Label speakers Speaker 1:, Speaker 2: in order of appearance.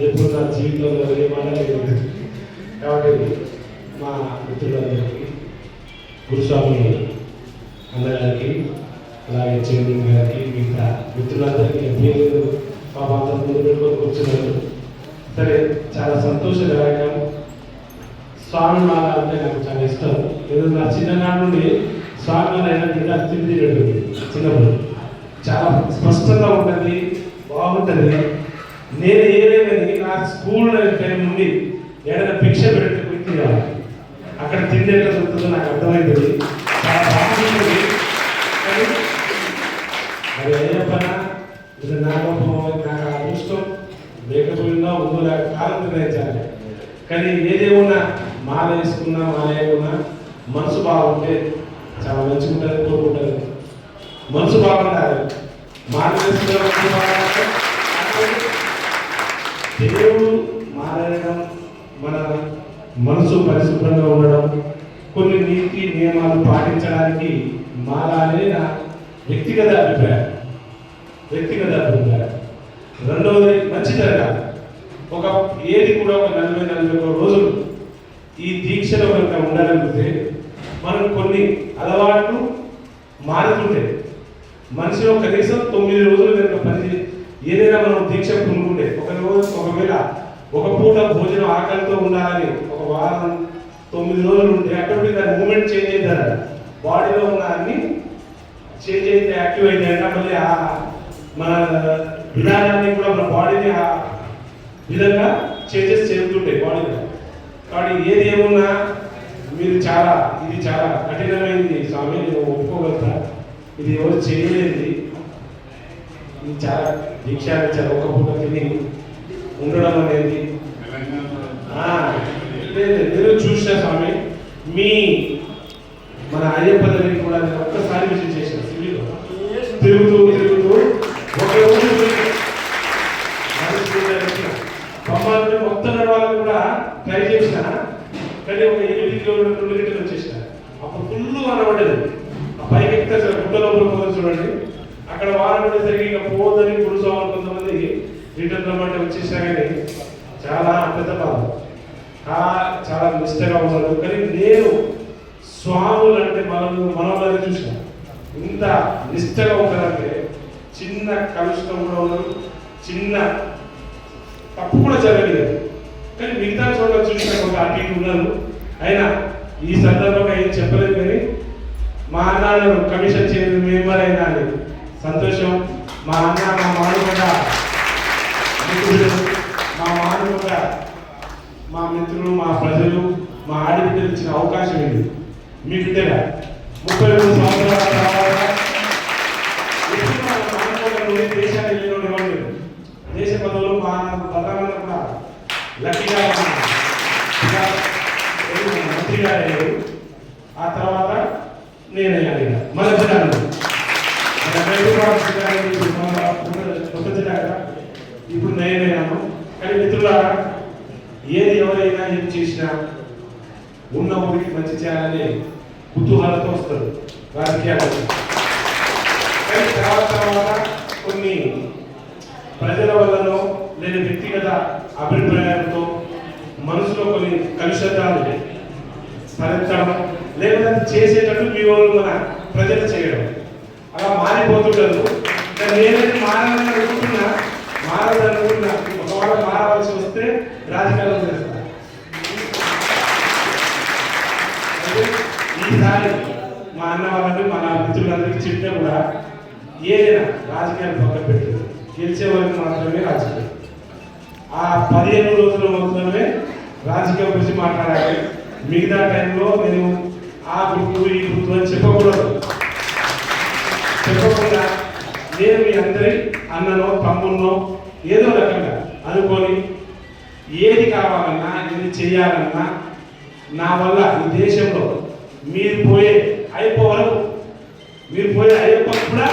Speaker 1: ఎప్పుడు నా జీవితంలో ఏ కాబట్టి మా మిత్రులందరికీ గురుస్వామి అందరికి అలాగే చైర్మన్ గారికి మిగతా మిత్రులందరికీ పేరు మా మాత్రం పెట్టుకొని కూర్చున్నారు సరే చాలా సంతోషకరంగా స్వామి మాల అంటే నాకు చాలా ఇష్టం ఏదో నా చిన్ననాడు నుండి స్వామి మాల అయినా ఇంకా తిరిగి చిన్నప్పుడు చాలా స్పష్టంగా ఉంటుంది బాగుంటుంది. నేను ఏదేమని నా స్కూల్ టైం నుండి ఏదైనా భిక్ష పెడితే పోయి తినాలి అక్కడ తిండి ఎట్లా దొరుకుతుందో నాకు అర్థమైంది. చాలా బాగుంటుంది మరి అది అయ్యప్పనా ఇది నా లోపం నాకు ఆ అదృష్టం. లేకపోయినా ఉందో లేక కాలం నిర్ణయించాలి కానీ ఏదేమున్నా మాల వేసుకున్నా మాల వేయకున్నా మనసు బాగుంటే చాలా మంచిగా ఉంటుంది కోరుకుంటుంది మనసు బాగుండాలి మాల మనసు దేవుడు మారడం మన మనసు పరిశుభ్రంగా ఉండడం కొన్ని నీతి నియమాలు పాటించడానికి మారాలని నా వ్యక్తిగత అభిప్రాయం. వ్యక్తిగత అభిప్రాయం. రెండవది మంచి జరగాలి. ఒక ఏది కూడా ఒక నలభై నలభై ఒక రోజులు ఈ దీక్షలో కనుక ఉండగలిగితే మనం కొన్ని అలవాట్లు మారుతుంటాయి. మనిషిలో కనీసం తొమ్మిది రోజులు కనుక పని ఏదైనా మనం దీక్ష పొందుకుంటే ఒక రోజు ఒకవేళ ఒక పూట భోజనం ఆకలితో ఉండాలని ఒక వారం తొమ్మిది రోజులు ఉంటే అటువంటి దాన్ని మూమెంట్ చేంజ్ అవుతారు బాడీలో ఉన్న అన్ని చేంజ్ అయితే యాక్టివ్ అయితే మళ్ళీ ఆ మన విధానాన్ని కూడా మన బాడీని ఆ విధంగా చేంజెస్ చేస్తుంటాయి బాడీలో. కాబట్టి ఏది ఏమున్నా మీరు చాలా ఇది చాలా కఠినమైనది స్వామి నేను ఇది ఎవరు చేయలేనిది. ఇది చాలా దీక్ష చాలా ఒక పూట తిని ఉండడం అనేది. ఆ, లేదు, నేను చూసిన స్వామి మీ మన అయ్యప్ప దగ్గరికి కూడా నేను ఒక్కసారి విజిట్ చేశాను సివిలో తిరుగుతూ తిరుగుతూ ఒక రోజు మొత్తం నడవాలని కూడా ట్రై చేసిన కానీ ఒక ఎనిమిది కిలోమీటర్ రెండు గంటలు వచ్చేసిన. అప్పుడు ఫుల్ అనబడేది పైకి ఎక్కితే పోతుంది చూడండి. అక్కడ వారం ఉండేసరికి ఇక పోదని పురుషోమని కొంతమంది రిటర్న్ రమ్మంటే వచ్చేసినా కానీ చాలా పెద్ద బాధ. చాలా నిష్టగా ఉన్నారు. కానీ నేను స్వాములు అంటే మనం మనోళ్ళని చూసిన. ఇంత నిష్టగా ఉన్నారంటే చిన్న కలుషితం కూడా ఉన్నారు చిన్న తప్పు కూడా జరగలేదు. కానీ మిగతా చోట్ల చూసిన ఒక అటు ఉన్నారు. అయినా ఈ సందర్భంగా ఏం చెప్పలేదు కానీ మా అన్న కమిషన్ చేయడం మెంబర్ అయినా సంతోషం. మా అన్న మా మానవుడ మా మానవుడ మా మిత్రులు మా ప్రజలు మా ఆడబిడ్డలు ఇచ్చిన అవకాశం ఇది. మీ బిడ్డగా ముప్పై మూడు సంవత్సరాల తర్వాత దేశాన్ని వెళ్ళిన దేశ పదవులు మా ప్రధానంగా కూడా లక్కీగా మంత్రిగా అయ్యారు ఆ తర్వాత ఇక. మన జిల్లాలో ఇప్పుడు కొత్త జిల్లా ఇప్పుడు నేనయ్యాను కానీ మిత్రులారా ఏది ఎవరైనా ఏం చేసినా ఉన్న ఊరికి మంచి చేయాలని కుతూహలతో వస్తారు రాజకీయాలు కానీ తర్వాత తర్వాత కొన్ని ప్రజల వల్లనో లేదా వ్యక్తిగత అభిప్రాయాలతో మనసులో కొన్ని కలుషితాలు స్మరించడం లేకపోతే చేసేటట్టు మీ వాళ్ళు మన ప్రజలు చేయడం. అలా మారిపోతుంటారు నేనైతే మారాలని అనుకుంటున్నా మారాలని అనుకుంటున్నా ఒకవేళ మారవలసి వస్తే రాజకీయాలు చేస్తాను ఈసారి మా అన్న వాళ్ళని మన మిత్రులందరికీ చెప్తే కూడా ఏదైనా రాజకీయాలు పక్కన పెట్టి గెలిచే వాళ్ళకి మాత్రమే రాజకీయం. ఆ పదిహేను రోజుల మాత్రమే రాజకీయం గురించి మాట్లాడాలి. మిగతా టైంలో నేను ఆ గుర్తు ఈ గుర్తు అని చెప్పకూడదు. చెప్పకుండా నేను మీ అందరి అన్ననో తమ్మున్నో ఏదో రకంగా అనుకొని ఏది కావాలన్నా ఏది చేయాలన్నా నా వల్ల ఈ దేశంలో మీరు పోయే అయిపో వరకు మీరు పోయే అయ్యప్ప కూడా